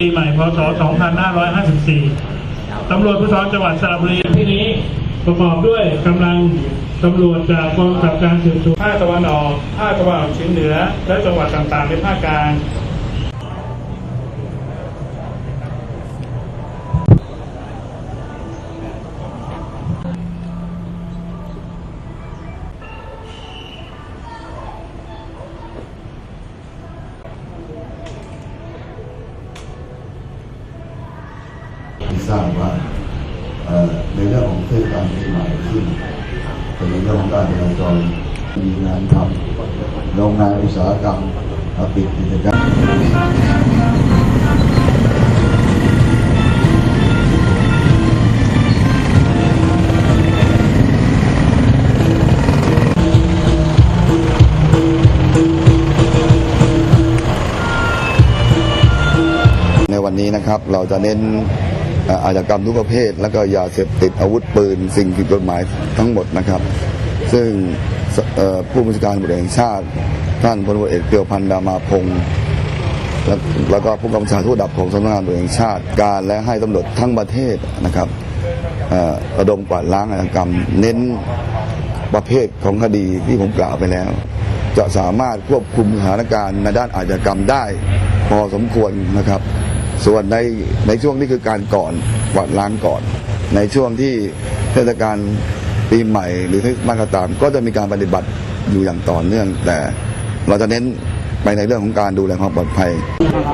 ปีใหม่พศ 2554 ตำรวจภูธรจังหวัดสระบุรีที่นี้ประกอบด้วยกำลังตำรวจจากกองกับการสืบสวนภาคตะวันออก ภาคตะวันออกเฉียงเหนือ และจังหวัดต่างๆในภาคกลาง ที่ทราบว่าในเรื่องของเทศกาลปีใหม่ซึ่งเป็นเรื่องของการจราจรมีงานทำโรงงานอุตสาหกรรมปิดกิจการในวันนี้นะครับเราจะเน้น อาชญากรรมทุกประเภท แล้วก็ยาเสพติดอาวุธปืน สิ่งผิดกฎหมายทั้งหมดนะครับ ซึ่งผู้บัญชาการตำรวจแห่งชาติ ท่านพลตำรวจเอกเปียวพันธ์ดามาพงศ์แล้วแล้วก็ผู้กำกับการทุกดับของสำนักงานตำรวจแห่งชาติการและให้ตำรวจทั้งประเทศนะครับอ่อระดมกวาดล้างอาชญากรรม เน้นประเภทของคดีที่ผมกล่าวไปแล้ว จะสามารถควบคุมสถานการณ์ในด้านอาชญากรรมได้พอสมควรนะครับ ส่วนในในช่วงนี้คือการก่อนกวาดล้างก่อน ในช่วงที่เทศกาลปีใหม่หรือเทศกาลตาม ก็จะมีการปฏิบัติอยู่อย่างต่อเนื่อง แต่เราจะเน้นไปในเรื่องของการดูแลความปลอดภัย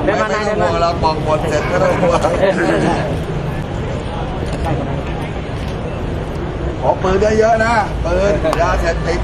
ไม่ไม่ต้องห่วงเราปอกหมดเสร็จก็ต้องห่วงขอปืนเยอะๆนะปืนยาเสพติด